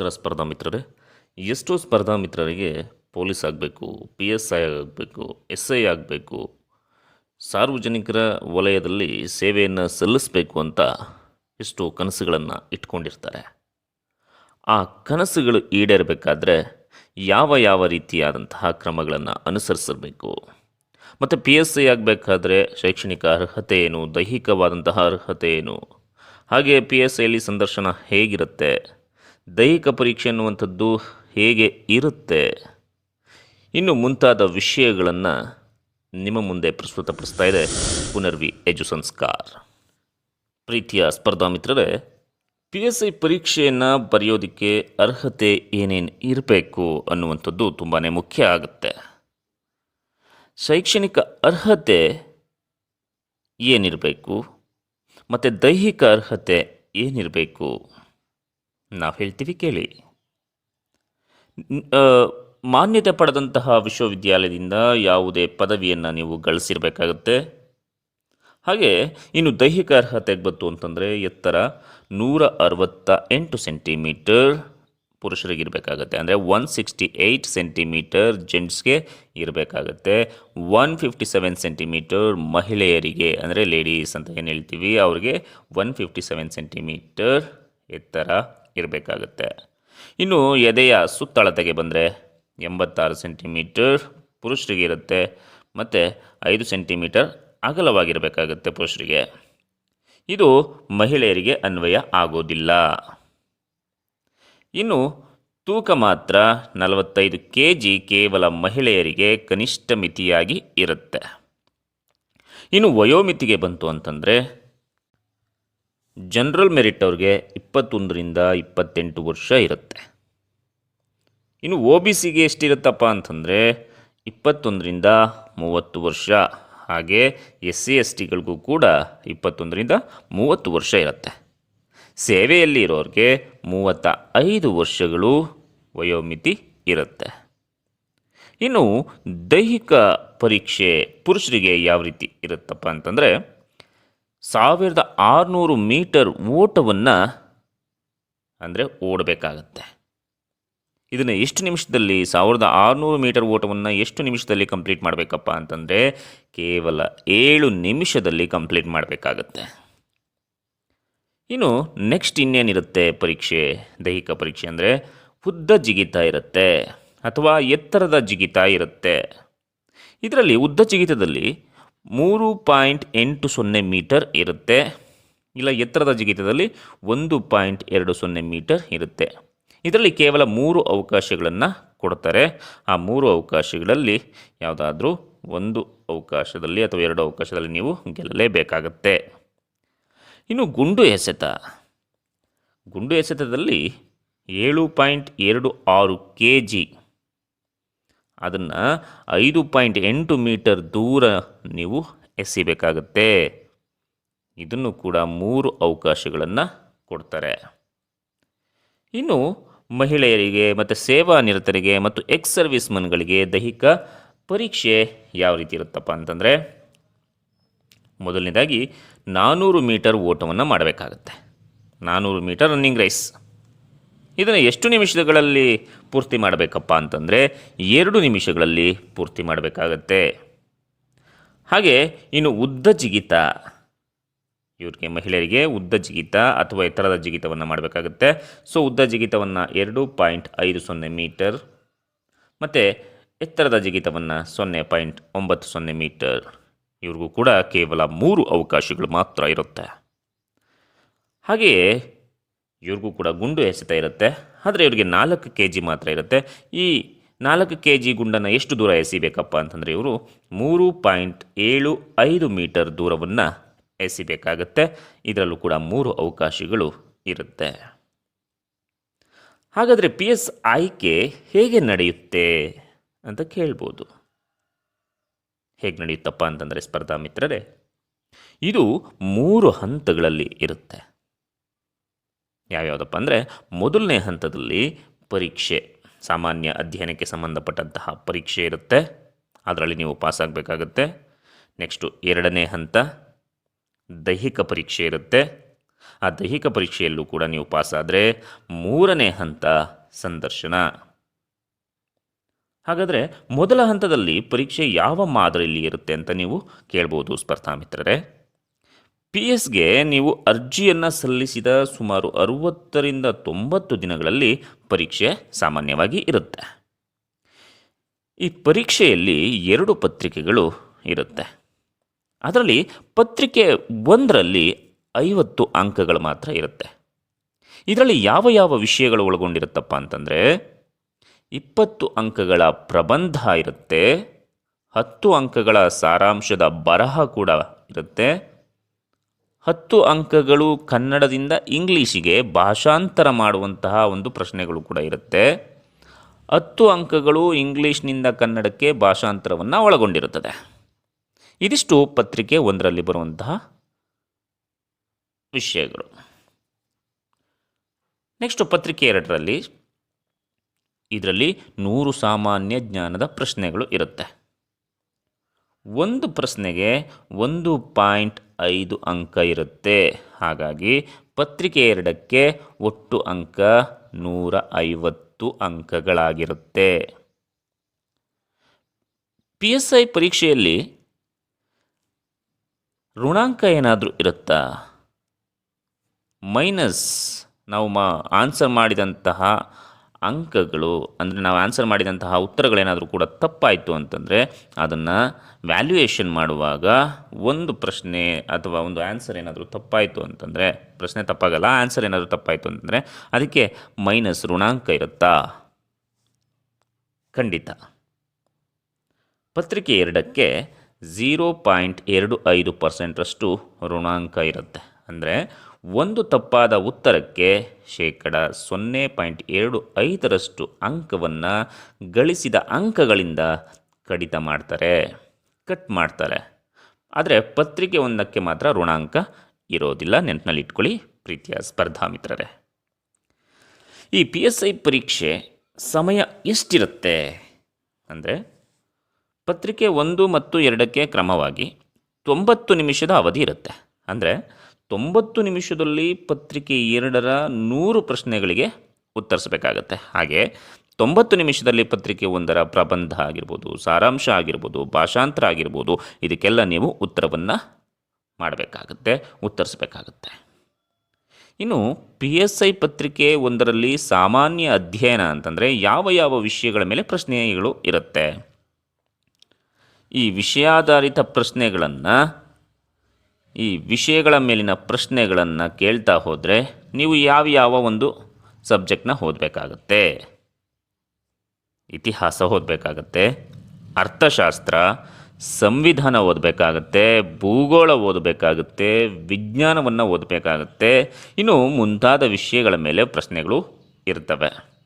ನಮಸ್ಕಾರ ಸ್ಪರ್ಧಾ ಮಿತ್ರರೇ, ಎಷ್ಟೋ ಸ್ಪರ್ಧಾ ಮಿತ್ರರಿಗೆ ಪೊಲೀಸ್ ಆಗಬೇಕು, ಪಿ ಎಸ್ ಐ ಆಗಬೇಕು, ಎಸ್ ಐ ಆಗಬೇಕು, ಸಾರ್ವಜನಿಕರ ವಲಯದಲ್ಲಿ ಸೇವೆಯನ್ನು ಸಲ್ಲಿಸಬೇಕು ಅಂತ ಎಷ್ಟೋ ಕನಸುಗಳನ್ನು ಇಟ್ಕೊಂಡಿರ್ತಾರೆ. ಆ ಕನಸುಗಳು ಈಡೇರಬೇಕಾದ್ರೆ ಯಾವ ಯಾವ ರೀತಿಯಾದಂತಹ ಕ್ರಮಗಳನ್ನು ಅನುಸರಿಸಬೇಕು? ಮತ್ತು ಪಿ ಎಸ್ ಐ ಆಗಬೇಕಾದ್ರೆ ಶೈಕ್ಷಣಿಕ ಅರ್ಹತೆ ಏನು, ದೈಹಿಕವಾದಂತಹ ಅರ್ಹತೆ ಏನು? ಹಾಗೆ ಪಿ ಎಸ್ ಐಲಿ ಸಂದರ್ಶನ ಹೇಗಿರುತ್ತೆ? ದೈಹಿಕ ಪರೀಕ್ಷೆ ಅನ್ನುವಂಥದ್ದು ಹೇಗೆ ಇರುತ್ತೆ? ಇನ್ನು ಮುಂತಾದ ವಿಷಯಗಳನ್ನು ನಿಮ್ಮ ಮುಂದೆ ಪ್ರಸ್ತುತಪಡಿಸ್ತಾ ಇದೆ ಪುನರ್ವಿ ಎಜು ಸಂಸ್ಕಾರ್. ಪ್ರೀತಿಯ ಸ್ಪರ್ಧಾ ಮಿತ್ರರೇ, ಪಿ ಎಸ್ ಐ ಪರೀಕ್ಷೆಯನ್ನು ಬರೆಯೋದಕ್ಕೆ ಅರ್ಹತೆ ಏನೇನು ಇರಬೇಕು ಅನ್ನುವಂಥದ್ದು ತುಂಬಾ ಮುಖ್ಯ ಆಗುತ್ತೆ. ಶೈಕ್ಷಣಿಕ ಅರ್ಹತೆ ಏನಿರಬೇಕು? ಮತ್ತು ದೈಹಿಕ ಅರ್ಹತೆ ಏನಿರಬೇಕು? ನಾವು ಹೇಳ್ತೀವಿ ಕೇಳಿ. ಮಾನ್ಯತೆ ಪಡೆದಂತಹ ವಿಶ್ವವಿದ್ಯಾಲಯದಿಂದ ಯಾವುದೇ ಪದವಿಯನ್ನು ನೀವು ಗಳಿಸಿರಬೇಕಾಗತ್ತೆ. ಹಾಗೆ ಇನ್ನು ದೈಹಿಕ ಅರ್ಹತೆಗೆ ಬಂತು ಅಂತಂದರೆ ಎತ್ತರ ನೂರ ಅರವತ್ತ ಎಂಟು ಸೆಂಟಿಮೀಟರ್ ಪುರುಷರಿಗೆ ಇರಬೇಕಾಗತ್ತೆ. ಅಂದರೆ ಒನ್ ಸಿಕ್ಸ್ಟಿ ಏಯ್ಟ್ ಸೆಂಟಿಮೀಟರ್ ಜೆಂಟ್ಸ್ಗೆ ಇರಬೇಕಾಗತ್ತೆ. ಒನ್ ಫಿಫ್ಟಿ ಸೆವೆನ್ ಸೆಂಟಿಮೀಟರ್ ಮಹಿಳೆಯರಿಗೆ, ಅಂದರೆ ಲೇಡೀಸ್ ಅಂತ ಏನು ಹೇಳ್ತೀವಿ, ಅವ್ರಿಗೆ ಒನ್ ಫಿಫ್ಟಿ ಸೆವೆನ್ ಸೆಂಟಿಮೀಟರ್ ಎತ್ತರ ಇರಬೇಕಾಗತ್ತೆ. ಇನ್ನು ಎದೆಯ ಸುತ್ತಳತೆಗೆ ಬಂದರೆ ಎಂಬತ್ತಾರು ಸೆಂಟಿಮೀಟರ್ ಪುರುಷರಿಗೆ ಇರುತ್ತೆ, ಮತ್ತು ಐದು ಸೆಂಟಿಮೀಟರ್ ಅಗಲವಾಗಿರಬೇಕಾಗತ್ತೆ ಪುರುಷರಿಗೆ. ಇದು ಮಹಿಳೆಯರಿಗೆ ಅನ್ವಯ ಆಗೋದಿಲ್ಲ. ಇನ್ನು ತೂಕ ಮಾತ್ರ ನಲವತ್ತೈದು ಕೆ ಜಿ ಕೇವಲ ಮಹಿಳೆಯರಿಗೆ ಕನಿಷ್ಠ ಮಿತಿಯಾಗಿ ಇರುತ್ತೆ. ಇನ್ನು ವಯೋಮಿತಿಗೆ ಬಂತು ಅಂತಂದರೆ ಜನರಲ್ ಮೆರಿಟ್ ಅವ್ರಿಗೆ ಇಪ್ಪತ್ತೊಂದರಿಂದ ಇಪ್ಪತ್ತೆಂಟು ವರ್ಷ ಇರುತ್ತೆ. ಇನ್ನು ಒ ಬಿ ಸಿಗೆ ಎಷ್ಟಿರುತ್ತಪ್ಪ ಅಂತಂದರೆ ಇಪ್ಪತ್ತೊಂದರಿಂದ ಮೂವತ್ತು ವರ್ಷ. ಹಾಗೆ ಎಸ್ ಸಿ ಎಸ್ ಟಿಗಳಿಗೂ ಕೂಡ ಇಪ್ಪತ್ತೊಂದರಿಂದ ಮೂವತ್ತು ವರ್ಷ ಇರುತ್ತೆ. ಸೇವೆಯಲ್ಲಿ ಇರೋರಿಗೆ ಮೂವತ್ತ ಐದು ವರ್ಷಗಳು ವಯೋಮಿತಿ ಇರುತ್ತೆ. ಇನ್ನು ದೈಹಿಕ ಪರೀಕ್ಷೆ ಪುರುಷರಿಗೆ ಯಾವ ರೀತಿ ಇರುತ್ತಪ್ಪ ಅಂತಂದರೆ ಸಾವಿರದ ಆರುನೂರು ಮೀಟರ್ ಓಟವನ್ನು ಅಂದರೆ ಓಡಬೇಕಾಗತ್ತೆ. ಇದನ್ನು ಎಷ್ಟು ನಿಮಿಷದಲ್ಲಿ ಸಾವಿರದ ಆರುನೂರು ಮೀಟರ್ ಓಟವನ್ನು ಎಷ್ಟು ನಿಮಿಷದಲ್ಲಿ ಕಂಪ್ಲೀಟ್ ಮಾಡಬೇಕಪ್ಪ ಅಂತಂದರೆ ಕೇವಲ ಏಳು ನಿಮಿಷದಲ್ಲಿ ಕಂಪ್ಲೀಟ್ ಮಾಡಬೇಕಾಗತ್ತೆ. ಇನ್ನು ನೆಕ್ಸ್ಟ್ ಇನ್ನೇನಿರುತ್ತೆ ಪರೀಕ್ಷೆ, ದೈಹಿಕ ಪರೀಕ್ಷೆ ಅಂದರೆ ಉದ್ದ ಜಿಗಿತ ಇರುತ್ತೆ ಅಥವಾ ಎತ್ತರದ ಜಿಗಿತ ಇರುತ್ತೆ. ಇದರಲ್ಲಿ ಉದ್ದ ಜಿಗಿತದಲ್ಲಿ ಮೂರು ಪಾಯಿಂಟ್ ಎಂಟು ಸೊನ್ನೆ ಮೀಟರ್ ಇರುತ್ತೆ. ಇಲ್ಲ, ಎತ್ತರದ ಜಿಗಿತದಲ್ಲಿ ಒಂದು ಪಾಯಿಂಟ್ ಎರಡು ಸೊನ್ನೆ ಮೀಟರ್ ಇರುತ್ತೆ. ಇದರಲ್ಲಿ ಕೇವಲ ಮೂರು ಅವಕಾಶಗಳನ್ನು ಕೊಡ್ತಾರೆ. ಆ ಮೂರು ಅವಕಾಶಗಳಲ್ಲಿ ಯಾವುದಾದ್ರೂ ಒಂದು ಅವಕಾಶದಲ್ಲಿ ಅಥವಾ ಎರಡು ಅವಕಾಶದಲ್ಲಿ ನೀವು ಗೆಲ್ಲಲೇಬೇಕಾಗತ್ತೆ. ಇನ್ನು ಗುಂಡು ಎಸೆತ. ಗುಂಡು ಎಸೆತದಲ್ಲಿ ಏಳು ಪಾಯಿಂಟ್ ಎರಡು ಆರು ಕೆ ಜಿ ಅದನ್ನು ಐದು ಪಾಯಿಂಟ್ ಎಂಟು ಮೀಟರ್ ದೂರ ನೀವು ಎಸಿಬೇಕಾಗತ್ತೆ ಇದನ್ನು ಕೂಡ ಮೂರು ಅವಕಾಶಗಳನ್ನು ಕೊಡ್ತಾರೆ. ಇನ್ನು ಮಹಿಳೆಯರಿಗೆ ಮತ್ತು ಸೇವಾ ನಿರತರಿಗೆ ಮತ್ತು ಎಕ್ಸ್ ಸರ್ವಿಸ್ ಮನ್ಗಳಿಗೆ ದೈಹಿಕ ಪರೀಕ್ಷೆ ಯಾವ ರೀತಿ ಇರುತ್ತಪ್ಪ ಅಂತಂದರೆ, ಮೊದಲನೇದಾಗಿ ನಾನ್ನೂರು ಮೀಟರ್ ಓಟವನ್ನು ಮಾಡಬೇಕಾಗತ್ತೆ. ನಾನ್ನೂರು ಮೀಟರ್ ರನ್ನಿಂಗ್ ರೈಸ್. ಇದನ್ನು ಎಷ್ಟು ನಿಮಿಷಗಳಲ್ಲಿ ಪೂರ್ತಿ ಮಾಡಬೇಕಪ್ಪ ಅಂತಂದರೆ ಎರಡು ನಿಮಿಷಗಳಲ್ಲಿ ಪೂರ್ತಿ ಮಾಡಬೇಕಾಗತ್ತೆ. ಹಾಗೆ ಇನ್ನು ಉದ್ದ ಜಿಗಿತ. ಇವ್ರಿಗೆ ಮಹಿಳೆಯರಿಗೆ ಉದ್ದ ಜಿಗಿತ ಅಥವಾ ಎತ್ತರದ ಜಿಗಿತವನ್ನು ಮಾಡಬೇಕಾಗುತ್ತೆ. ಸೊ ಉದ್ದ ಜಿಗಿತವನ್ನು ಎರಡು ಪಾಯಿಂಟ್ ಐದು ಸೊನ್ನೆ ಮೀಟರ್ ಮತ್ತು ಎತ್ತರದ ಜಿಗಿತವನ್ನು ಸೊನ್ನೆ ಪಾಯಿಂಟ್ ಒಂಬತ್ತು ಸೊನ್ನೆ ಮೀಟರ್. ಇವ್ರಿಗೂ ಕೂಡ ಕೇವಲ ಮೂರು ಅವಕಾಶಗಳು ಮಾತ್ರ ಇರುತ್ತೆ. ಹಾಗೆಯೇ ಇವ್ರಿಗೂ ಕೂಡ ಗುಂಡು ಎಸೆತ ಇರುತ್ತೆ. ಆದರೆ ಇವರಿಗೆ ನಾಲ್ಕು ಕೆ ಜಿ ಮಾತ್ರ ಇರುತ್ತೆ. ಈ ನಾಲ್ಕು ಕೆ ಜಿ ಗುಂಡನ್ನು ಎಷ್ಟು ದೂರ ಎಸಿಬೇಕಪ್ಪ ಅಂತಂದರೆ ಇವರು ಮೂರು ಪಾಯಿಂಟ್ ಏಳು ಐದು ಮೀಟರ್ ದೂರವನ್ನು ಎಸಿಬೇಕಾಗತ್ತೆ. ಇದರಲ್ಲೂ ಕೂಡ ಮೂರು ಅವಕಾಶಗಳು ಇರುತ್ತೆ. ಹಾಗಾದರೆ ಪಿ ಎಸ್ ಆಯ್ಕೆ ಹೇಗೆ ನಡೆಯುತ್ತೆ ಅಂತ ಕೇಳ್ಬೋದು. ಹೇಗೆ ನಡೆಯುತ್ತಪ್ಪ ಅಂತಂದರೆ ಸ್ಪರ್ಧಾ ಮಿತ್ರರೇ, ಇದು ಮೂರು ಹಂತಗಳಲ್ಲಿ ಇರುತ್ತೆ. ಯಾವ್ಯಾವುದಪ್ಪ ಅಂದರೆ ಮೊದಲನೇ ಹಂತದಲ್ಲಿ ಪರೀಕ್ಷೆ, ಸಾಮಾನ್ಯ ಅಧ್ಯಯನಕ್ಕೆ ಸಂಬಂಧಪಟ್ಟಂತಹ ಪರೀಕ್ಷೆ ಇರುತ್ತೆ. ಅದರಲ್ಲಿ ನೀವು ಪಾಸಾಗಬೇಕಾಗುತ್ತೆ ನೆಕ್ಸ್ಟು ಎರಡನೇ ಹಂತ ದೈಹಿಕ ಪರೀಕ್ಷೆ ಇರುತ್ತೆ. ಆ ದೈಹಿಕ ಪರೀಕ್ಷೆಯಲ್ಲೂ ಕೂಡ ನೀವು ಪಾಸಾದರೆ ಮೂರನೇ ಹಂತ ಸಂದರ್ಶನ. ಹಾಗಾದರೆ ಮೊದಲ ಹಂತದಲ್ಲಿ ಪರೀಕ್ಷೆ ಯಾವ ಮಾದರಿಯಲ್ಲಿ ಇರುತ್ತೆ ಅಂತ ನೀವು ಕೇಳ್ಬೋದು ಸ್ಪರ್ಧಾ ಮಿತ್ರರೇ ಪಿ ಎಸ್ಗೆ ನೀವು ಅರ್ಜಿಯನ್ನು ಸಲ್ಲಿಸಿದ ಸುಮಾರು ಅರುವತ್ತರಿಂದ ತೊಂಬತ್ತು ದಿನಗಳಲ್ಲಿ ಪರೀಕ್ಷೆ ಸಾಮಾನ್ಯವಾಗಿ ಇರುತ್ತೆ. ಈ ಪರೀಕ್ಷೆಯಲ್ಲಿ ಎರಡು ಪತ್ರಿಕೆಗಳು ಇರುತ್ತೆ. ಅದರಲ್ಲಿ ಪತ್ರಿಕೆ ಒಂದರಲ್ಲಿ ಐವತ್ತು ಅಂಕಗಳು ಮಾತ್ರ ಇರುತ್ತೆ. ಇದರಲ್ಲಿ ಯಾವ ಯಾವ ವಿಷಯಗಳು ಒಳಗೊಂಡಿರುತ್ತಪ್ಪ ಅಂತಂದರೆ, ಇಪ್ಪತ್ತು ಅಂಕಗಳ ಪ್ರಬಂಧ ಇರುತ್ತೆ, ಹತ್ತು ಅಂಕಗಳ ಸಾರಾಂಶದ ಬರಹ ಕೂಡ ಇರುತ್ತೆ ಹತ್ತು ಅಂಕಗಳು ಕನ್ನಡದಿಂದ ಇಂಗ್ಲೀಷಿಗೆ ಭಾಷಾಂತರ ಮಾಡುವಂತಹ ಒಂದು ಪ್ರಶ್ನೆಗಳು ಕೂಡ ಇರುತ್ತೆ. ಹತ್ತು ಅಂಕಗಳು ಇಂಗ್ಲೀಷ್ನಿಂದ ಕನ್ನಡಕ್ಕೆ ಭಾಷಾಂತರವನ್ನು ಒಳಗೊಂಡಿರುತ್ತದೆ. ಇದಿಷ್ಟು ಪತ್ರಿಕೆ ಒಂದರಲ್ಲಿ ಬರುವಂತಹ ವಿಷಯಗಳು. ನೆಕ್ಸ್ಟ್ ಪತ್ರಿಕೆ ಎರಡರಲ್ಲಿ, ಇದರಲ್ಲಿ ನೂರು ಸಾಮಾನ್ಯ ಜ್ಞಾನದ ಪ್ರಶ್ನೆಗಳು ಇರುತ್ತೆ. ಒಂದು ಪ್ರಶ್ನೆಗೆ ಒಂದು ಪಾಯಿಂಟ್ ಐದು ಅಂಕ ಇರುತ್ತೆ. ಹಾಗಾಗಿ ಪತ್ರಿಕೆ ಎರಡಕ್ಕೆ ಒಟ್ಟು ಅಂಕ ನೂರ ಐವತ್ತು ಅಂಕಗಳಾಗಿರುತ್ತೆ. ಪಿ ಎಸ್ ಐ ಪರೀಕ್ಷೆಯಲ್ಲಿ ಋಣಾಂಕ ಏನಾದರೂ ಇರುತ್ತಾ? ಮೈನಸ್ ನಾವು ಮಾ, ಆನ್ಸರ್ ಮಾಡಿದಂತಹ ಅಂಕಗಳು ಅಂದರೆ ನಾವು ಆನ್ಸರ್ ಮಾಡಿದಂತಹ ಉತ್ತರಗಳೇನಾದರೂ ಕೂಡ ತಪ್ಪಾಯಿತು ಅಂತಂದರೆ ಅದನ್ನು ವ್ಯಾಲ್ಯೂಯೇಷನ್ ಮಾಡುವಾಗ ಒಂದು ಪ್ರಶ್ನೆ ಅಥವಾ ಒಂದು ಆನ್ಸರ್ ಏನಾದರೂ ತಪ್ಪಾಯಿತು ಅಂತಂದರೆ, ಪ್ರಶ್ನೆ ತಪ್ಪಾಗಲ್ಲ ಆನ್ಸರ್ ಏನಾದರೂ ತಪ್ಪಾಯಿತು ಅಂತಂದರೆ ಅದಕ್ಕೆ ಮೈನಸ್ ಋಣಾಂಕ ಇರುತ್ತಾ? ಖಂಡಿತ. ಪತ್ರಿಕೆ ಎರಡಕ್ಕೆ ಝೀರೋ ಪಾಯಿಂಟ್ ಎರಡು ಐದು ಪರ್ಸೆಂಟರಷ್ಟು ಋಣಾಂಕ ಇರುತ್ತೆ. ಅಂದರೆ ಒಂದು ತಪ್ಪಾದ ಉತ್ತರಕ್ಕೆ ಶೇಕಡ ಸೊನ್ನೆ ಪಾಯಿಂಟ್ ಎರಡು ಐದರಷ್ಟು ಅಂಕವನ್ನು ಗಳಿಸಿದ ಅಂಕಗಳಿಂದ ಕಡಿತ ಮಾಡ್ತಾರೆ, ಕಟ್ ಮಾಡ್ತಾರೆ. ಆದರೆ ಪತ್ರಿಕೆ ಒಂದಕ್ಕೆ ಮಾತ್ರ ಋಣಾಂಕ ಇರೋದಿಲ್ಲ. ನೆನಪಿನಲ್ಲಿ ಇಟ್ಕೊಳ್ಳಿ ಪ್ರೀತಿಯ ಸ್ಪರ್ಧಾ ಮಿತ್ರರೇ. ಈ ಪಿ ಎಸ್ ಐ ಪರೀಕ್ಷೆ ಸಮಯ ಎಷ್ಟಿರುತ್ತೆ? ಅಂದರೆ ಪತ್ರಿಕೆ ಒಂದು ಮತ್ತು ಎರಡಕ್ಕೆ ಕ್ರಮವಾಗಿ ತೊಂಬತ್ತು ನಿಮಿಷದ ಅವಧಿ ಇರುತ್ತೆ. ಅಂದರೆ ತೊಂಬತ್ತು ನಿಮಿಷದಲ್ಲಿ ಪತ್ರಿಕೆ ಎರಡರ ನೂರು ಪ್ರಶ್ನೆಗಳಿಗೆ ಉತ್ತರಿಸಬೇಕಾಗತ್ತೆ. ಹಾಗೆ ತೊಂಬತ್ತು ನಿಮಿಷದಲ್ಲಿ ಪತ್ರಿಕೆ ಒಂದರ ಪ್ರಬಂಧ ಆಗಿರ್ಬೋದು, ಸಾರಾಂಶ ಆಗಿರ್ಬೋದು, ಭಾಷಾಂತರ ಆಗಿರ್ಬೋದು, ಇದಕ್ಕೆಲ್ಲ ನೀವು ಉತ್ತರವನ್ನು ಮಾಡಬೇಕಾಗತ್ತೆ, ಉತ್ತರಿಸಬೇಕಾಗತ್ತೆ. ಇನ್ನು ಪಿ ಎಸ್ ಐ ಪತ್ರಿಕೆ ಒಂದರಲ್ಲಿ ಸಾಮಾನ್ಯ ಅಧ್ಯಯನ ಅಂತಂದರೆ ಯಾವ ಯಾವ ವಿಷಯಗಳ ಮೇಲೆ ಪ್ರಶ್ನೆಗಳು ಇರುತ್ತೆ? ಈ ವಿಷಯಾಧಾರಿತ ಪ್ರಶ್ನೆಗಳನ್ನು ಈ ವಿಷಯಗಳ ಮೇಲಿನ ಪ್ರಶ್ನೆಗಳನ್ನು ಕೇಳ್ತಾ ಹೋದರೆ ನೀವು ಯಾವ ಯಾವ ಒಂದು ಸಬ್ಜೆಕ್ಟ್ನ ಓದಬೇಕಾಗತ್ತೆ? ಇತಿಹಾಸ ಓದಬೇಕಾಗತ್ತೆ, ಅರ್ಥಶಾಸ್ತ್ರ, ಸಂವಿಧಾನ ಓದಬೇಕಾಗತ್ತೆ, ಭೂಗೋಳ ಓದಬೇಕಾಗತ್ತೆ, ವಿಜ್ಞಾನವನ್ನು ಓದಬೇಕಾಗತ್ತೆ, ಇನ್ನು ಮುಂತಾದ ವಿಷಯಗಳ ಮೇಲೆ ಪ್ರಶ್ನೆಗಳು ಇರ್ತವೆ.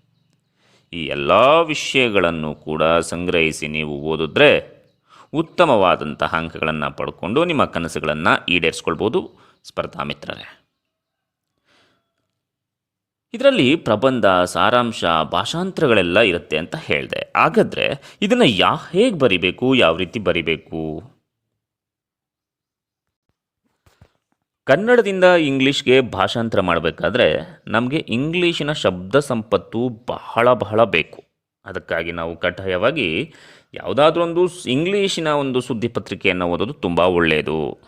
ಈ ಎಲ್ಲ ವಿಷಯಗಳನ್ನು ಕೂಡ ಸಂಗ್ರಹಿಸಿ ನೀವು ಓದಿದ್ರೆ ಉತ್ತಮವಾದಂತಹ ಅಂಕಗಳನ್ನು ಪಡ್ಕೊಂಡು ನಿಮ್ಮ ಕನಸುಗಳನ್ನು ಈಡೇರಿಸ್ಕೊಳ್ಬೋದು. ಸ್ಪರ್ಧಾ ಮಿತ್ರರೇ. ಇದರಲ್ಲಿ ಪ್ರಬಂಧ, ಸಾರಾಂಶ, ಭಾಷಾಂತರಗಳೆಲ್ಲ ಇರುತ್ತೆ ಅಂತ ಹೇಳಿದೆ. ಹಾಗಾದರೆ ಇದನ್ನು ಯಾ, ಹೇಗೆ ಬರಿಬೇಕು, ಯಾವ ರೀತಿ ಬರಿಬೇಕು? ಕನ್ನಡದಿಂದ ಇಂಗ್ಲೀಷ್ಗೆ ಭಾಷಾಂತರ ಮಾಡಬೇಕಾದ್ರೆ ನಮಗೆ ಇಂಗ್ಲೀಷಿನ ಶಬ್ದ ಸಂಪತ್ತು ಬಹಳ ಬಹಳ ಬೇಕು. ಅದಕ್ಕಾಗಿ ನಾವು ಕಡ್ಡಾಯವಾಗಿ ಯಾವುದಾದ್ರೂ ಒಂದು ಇಂಗ್ಲೀಷಿನ ಒಂದು ಸುದ್ದಿ ಪತ್ರಿಕೆಯನ್ನು ಓದೋದು ತುಂಬ ಒಳ್ಳೆಯದು.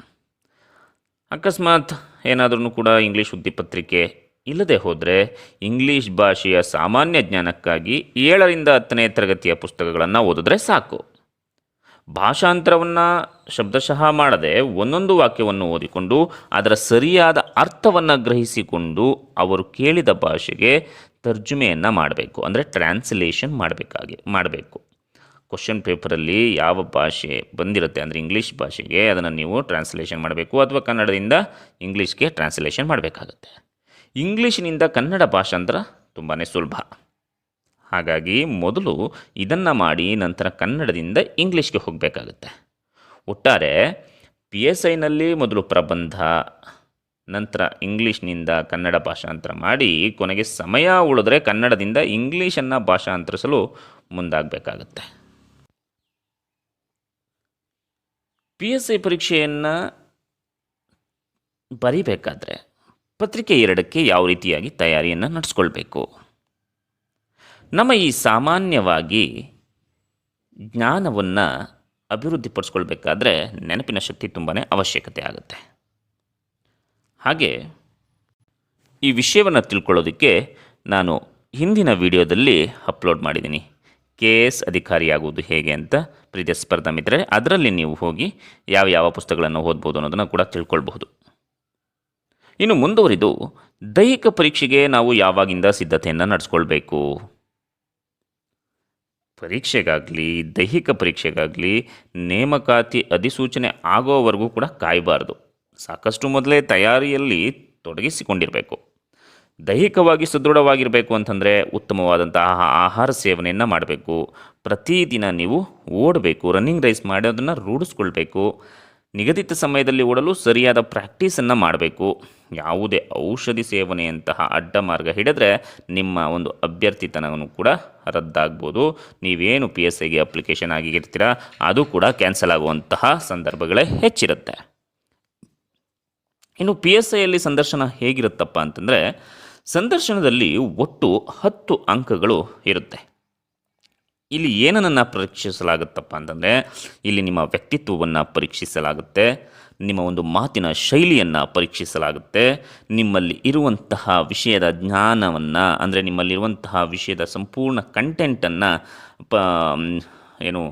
ಅಕಸ್ಮಾತ್ ಏನಾದ್ರೂ ಕೂಡ ಇಂಗ್ಲೀಷ್ ಸುದ್ದಿ ಪತ್ರಿಕೆ ಇಲ್ಲದೆ ಹೋದರೆ ಇಂಗ್ಲೀಷ್ ಭಾಷೆಯ ಸಾಮಾನ್ಯ ಜ್ಞಾನಕ್ಕಾಗಿ ಏಳರಿಂದ ಹತ್ತನೇ ತರಗತಿಯ ಪುಸ್ತಕಗಳನ್ನು ಓದಿದ್ರೆ ಸಾಕು. ಭಾಷಾಂತರವನ್ನು ಶಬ್ದಶಃ ಮಾಡದೆ ಒಂದೊಂದು ವಾಕ್ಯವನ್ನು ಓದಿಕೊಂಡು ಅದರ ಸರಿಯಾದ ಅರ್ಥವನ್ನು ಗ್ರಹಿಸಿಕೊಂಡು ಅವರು ಕೇಳಿದ ಭಾಷೆಗೆ ತರ್ಜುಮೆಯನ್ನು ಮಾಡಬೇಕು. ಅಂದರೆ ಟ್ರಾನ್ಸ್ಲೇಷನ್ ಮಾಡಬೇಕಾಗಿ, ಮಾಡಬೇಕು. ಕ್ವಶನ್ ಪೇಪರಲ್ಲಿ ಯಾವ ಭಾಷೆ ಬಂದಿರುತ್ತೆ ಅಂದರೆ ಇಂಗ್ಲೀಷ್ ಭಾಷೆಗೆ, ಅದನ್ನು ನೀವು ಟ್ರಾನ್ಸ್ಲೇಷನ್ ಮಾಡಬೇಕು ಅಥವಾ ಕನ್ನಡದಿಂದ ಇಂಗ್ಲೀಷ್ಗೆ ಟ್ರಾನ್ಸ್ಲೇಷನ್ ಮಾಡಬೇಕಾಗುತ್ತೆ. ಇಂಗ್ಲೀಷಿನಿಂದ ಕನ್ನಡ ಭಾಷಾಂತರ ತುಂಬಾ ಸುಲಭ. ಹಾಗಾಗಿ ಮೊದಲು ಇದನ್ನು ಮಾಡಿ ನಂತರ ಕನ್ನಡದಿಂದ ಇಂಗ್ಲೀಷ್ಗೆ ಹೋಗಬೇಕಾಗುತ್ತೆ. ಒಟ್ಟಾರೆ ಪಿ ಎಸ್ ಐನಲ್ಲಿ ಮೊದಲು ಪ್ರಬಂಧ, ನಂತರ ಇಂಗ್ಲೀಷ್ನಿಂದ ಕನ್ನಡ ಭಾಷಾಂತರ ಮಾಡಿ ಕೊನೆಗೆ ಸಮಯ ಉಳಿದ್ರೆ ಕನ್ನಡದಿಂದ ಇಂಗ್ಲೀಷನ್ನು ಭಾಷಾಂತರಿಸಲು ಮುಂದಾಗಬೇಕಾಗತ್ತೆ. ಪಿ ಎಸ್ ಐ ಪರೀಕ್ಷೆಯನ್ನು ಬರೀಬೇಕಾದ್ರೆ ಪತ್ರಿಕೆ ಎರಡಕ್ಕೆ ಯಾವ ರೀತಿಯಾಗಿ ತಯಾರಿಯನ್ನು ನಡೆಸ್ಕೊಳ್ಬೇಕು? ನಮ್ಮ ಈ ಸಾಮಾನ್ಯವಾಗಿ ಜ್ಞಾನವನ್ನು ಅಭಿವೃದ್ಧಿಪಡಿಸ್ಕೊಳ್ಬೇಕಾದ್ರೆ ನೆನಪಿನ ಶಕ್ತಿ ತುಂಬಾ ಅವಶ್ಯಕತೆ ಆಗುತ್ತೆ. ಹಾಗೆ ಈ ವಿಷಯವನ್ನು ತಿಳ್ಕೊಳ್ಳೋದಕ್ಕೆ ನಾನು ಹಿಂದಿನ ವಿಡಿಯೋದಲ್ಲಿ ಅಪ್ಲೋಡ್ ಮಾಡಿದ್ದೀನಿ. ಕೆ ಎಸ್ ಅಧಿಕಾರಿಯಾಗುವುದು ಹೇಗೆ ಅಂತ ಪ್ರೀತಿಯ ಸ್ಪರ್ಧಾ ಮಿತ್ರರೇ, ಅದರಲ್ಲಿ ನೀವು ಹೋಗಿ ಯಾವ ಯಾವ ಪುಸ್ತಕಗಳನ್ನು ಓದ್ಬೋದು ಅನ್ನೋದನ್ನು ಕೂಡ ತಿಳ್ಕೊಳ್ಬಹುದು. ಇನ್ನು ಮುಂದುವರಿದು, ದೈಹಿಕ ಪರೀಕ್ಷೆಗೆ ನಾವು ಯಾವಾಗಿಂದ ಸಿದ್ಧತೆಯನ್ನು ನಡೆಸ್ಕೊಳ್ಬೇಕು? ಪರೀಕ್ಷೆಗಾಗಲಿ, ದೈಹಿಕ ಪರೀಕ್ಷೆಗಾಗಲಿ, ನೇಮಕಾತಿ ಅಧಿಸೂಚನೆ ಆಗೋವರೆಗೂ ಕೂಡ ಕಾಯಬಾರ್ದು. ಸಾಕಷ್ಟು ಮೊದಲೇ ತಯಾರಿಯಲ್ಲಿ ತೊಡಗಿಸಿಕೊಂಡಿರಬೇಕು. ದೈಹಿಕವಾಗಿ ಸದೃಢವಾಗಿರಬೇಕು ಅಂತಂದರೆ ಉತ್ತಮವಾದಂತಹ ಆಹಾರ ಸೇವನೆಯನ್ನು ಮಾಡಬೇಕು. ಪ್ರತಿದಿನ ನೀವು ಓಡಬೇಕು ರನ್ನಿಂಗ್ ರೈಸ್ ಮಾಡೋದನ್ನು ರೂಢಿಸ್ಕೊಳ್ಬೇಕು. ನಿಗದಿತ ಸಮಯದಲ್ಲಿ ಓಡಲು ಸರಿಯಾದ ಪ್ರಾಕ್ಟೀಸನ್ನು ಮಾಡಬೇಕು. ಯಾವುದೇ ಔಷಧಿ ಸೇವನೆಯಂತಹ ಅಡ್ಡ ಮಾರ್ಗ ಹಿಡಿದ್ರೆ ನಿಮ್ಮ ಒಂದು ಅಭ್ಯರ್ಥಿತನವನ್ನು ಕೂಡ ರದ್ದಾಗ್ಬೋದು. ನೀವೇನು ಪಿ ಎಸ್ ಐಗೆ ಅಪ್ಲಿಕೇಶನ್ ಆಗಿರ್ತೀರಾ, ಅದು ಕೂಡ ಕ್ಯಾನ್ಸಲ್ ಆಗುವಂತಹ ಸಂದರ್ಭಗಳೇ ಹೆಚ್ಚಿರುತ್ತೆ. ಇನ್ನು ಪಿ ಎಸ್ ಐಯಲ್ಲಿ ಸಂದರ್ಶನ ಹೇಗಿರುತ್ತಪ್ಪ ಅಂತಂದರೆ ಸಂದರ್ಶನದಲ್ಲಿ ಒಟ್ಟು ಹತ್ತು ಅಂಕಗಳು ಇರುತ್ತೆ. ಇಲ್ಲಿ ಏನನ್ನು ಪರೀಕ್ಷಿಸಲಾಗುತ್ತಪ್ಪ ಅಂತಂದರೆ, ಇಲ್ಲಿ ನಿಮ್ಮ ವ್ಯಕ್ತಿತ್ವವನ್ನು ಪರೀಕ್ಷಿಸಲಾಗುತ್ತೆ, ನಿಮ್ಮ ಒಂದು ಮಾತಿನ ಶೈಲಿಯನ್ನು ಪರೀಕ್ಷಿಸಲಾಗುತ್ತೆ, ನಿಮ್ಮಲ್ಲಿ ಇರುವಂತಹ ವಿಷಯದ ಜ್ಞಾನವನ್ನು, ಅಂದರೆ ನಿಮ್ಮಲ್ಲಿರುವಂತಹ ವಿಷಯದ ಸಂಪೂರ್ಣ ಕಂಟೆಂಟನ್ನು ಪ ಏನು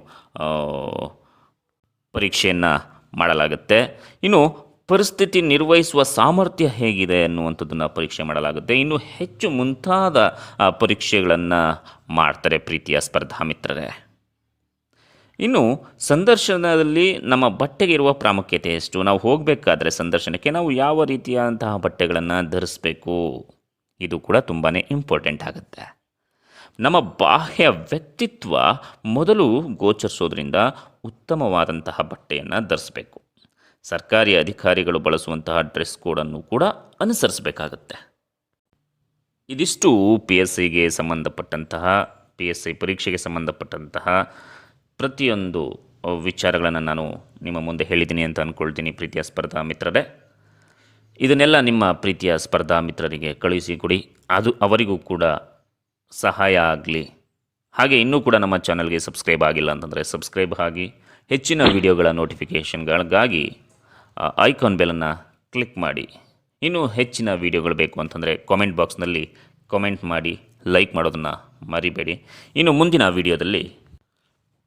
ಪರೀಕ್ಷೆಯನ್ನು ಮಾಡಲಾಗುತ್ತೆ. ಇನ್ನು ಪರಿಸ್ಥಿತಿ ನಿರ್ವಹಿಸುವ ಸಾಮರ್ಥ್ಯ ಹೇಗಿದೆ ಅನ್ನುವಂಥದ್ದನ್ನು ಪರೀಕ್ಷೆ ಮಾಡಲಾಗುತ್ತೆ. ಇನ್ನು ಹೆಚ್ಚು ಮುಂತಾದ ಪರೀಕ್ಷೆಗಳನ್ನು ಮಾಡ್ತಾರೆ ಪ್ರೀತಿಯ ಸ್ಪರ್ಧಾ ಮಿತ್ರರೇ. ಇನ್ನು ಸಂದರ್ಶನದಲ್ಲಿ ನಮ್ಮ ಬಟ್ಟೆಗೆ ಇರುವ ಪ್ರಾಮುಖ್ಯತೆ ಎಷ್ಟು? ನಾವು ಹೋಗಬೇಕಾದ್ರೆ ಸಂದರ್ಶನಕ್ಕೆ ನಾವು ಯಾವ ರೀತಿಯಾದಂತಹ ಬಟ್ಟೆಗಳನ್ನು ಧರಿಸಬೇಕು? ಇದು ಕೂಡ ತುಂಬಾ ಇಂಪಾರ್ಟೆಂಟ್ ಆಗುತ್ತೆ. ನಮ್ಮ ಬಾಹ್ಯ ವ್ಯಕ್ತಿತ್ವ ಮೊದಲು ಗೋಚರಿಸೋದ್ರಿಂದ ಉತ್ತಮವಾದಂತಹ ಬಟ್ಟೆಯನ್ನು ಧರಿಸಬೇಕು. ಸರ್ಕಾರಿ ಅಧಿಕಾರಿಗಳು ಬಳಸುವಂತಹ ಡ್ರೆಸ್ ಕೋಡನ್ನು ಕೂಡ ಅನುಸರಿಸಬೇಕಾಗತ್ತೆ. ಇದಿಷ್ಟು ಪಿ ಎಸ್ ಸಿಗೆ ಸಂಬಂಧಪಟ್ಟಂತಹ ಪಿ ಎಸ್ ಸಿ ಪರೀಕ್ಷೆಗೆ ಸಂಬಂಧಪಟ್ಟಂತಹ ಪ್ರತಿಯೊಂದು ವಿಚಾರಗಳನ್ನು ನಾನು ನಿಮ್ಮ ಮುಂದೆ ಹೇಳಿದ್ದೀನಿ ಅಂತ ಅಂದ್ಕೊಳ್ತೀನಿ ಪ್ರೀತಿಯ ಸ್ಪರ್ಧಾ ಮಿತ್ರರೇ. ಇದನ್ನೆಲ್ಲ ನಿಮ್ಮ ಪ್ರೀತಿಯ ಸ್ಪರ್ಧಾ ಮಿತ್ರರಿಗೆ ಕಳುಹಿಸಿ ಕೊಡಿ. ಅದು ಅವರಿಗೂ ಕೂಡ ಸಹಾಯ ಆಗಲಿ. ಹಾಗೆ ಇನ್ನೂ ಕೂಡ ನಮ್ಮ ಚಾನಲ್ಗೆ ಸಬ್ಸ್ಕ್ರೈಬ್ ಆಗಿಲ್ಲ ಅಂತಂದರೆ ಸಬ್ಸ್ಕ್ರೈಬ್ ಆಗಿ, ಹೆಚ್ಚಿನ ವಿಡಿಯೋಗಳ ನೋಟಿಫಿಕೇಷನ್ಗಳಿಗಾಗಿ ಐಕಾನ್ ಬೆಲನ್ನು ಕ್ಲಿಕ್ ಮಾಡಿ. ಇನ್ನೂ ಹೆಚ್ಚಿನ ವಿಡಿಯೋಗಳು ಬೇಕು ಅಂತಂದರೆ ಕಾಮೆಂಟ್ ಬಾಕ್ಸ್ನಲ್ಲಿ ಕಾಮೆಂಟ್ ಮಾಡಿ ಲೈಕ್ ಮಾಡೋದನ್ನು ಮರಿಬೇಡಿ. ಇನ್ನು ಮುಂದಿನ ವಿಡಿಯೋದಲ್ಲಿ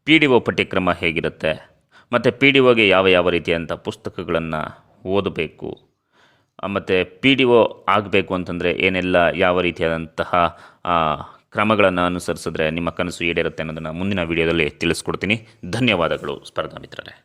ಪಿ ಡಿ ಒ ಪಠ್ಯಕ್ರಮ ಹೇಗಿರುತ್ತೆ, ಮತ್ತು ಪಿ ಡಿ ಒಗೆ ಯಾವ ಯಾವ ರೀತಿಯಾದಂಥ ಪುಸ್ತಕಗಳನ್ನು ಓದಬೇಕು ಮತ್ತು ಪಿ ಡಿ ಒ ಆಗಬೇಕು ಅಂತಂದರೆ ಏನೆಲ್ಲ ಯಾವ ರೀತಿಯಾದಂತಹ ಕ್ರಮಗಳನ್ನು ಅನುಸರಿಸಿದ್ರೆ ನಿಮ್ಮ ಕನಸು ಈಡೇರುತ್ತೆ ಅನ್ನೋದನ್ನು ಮುಂದಿನ ವಿಡಿಯೋದಲ್ಲಿ ತಿಳಿಸ್ಕೊಡ್ತೀನಿ. ಧನ್ಯವಾದಗಳು ಸ್ಪರ್ಧಾ ಮಿತ್ರರೇ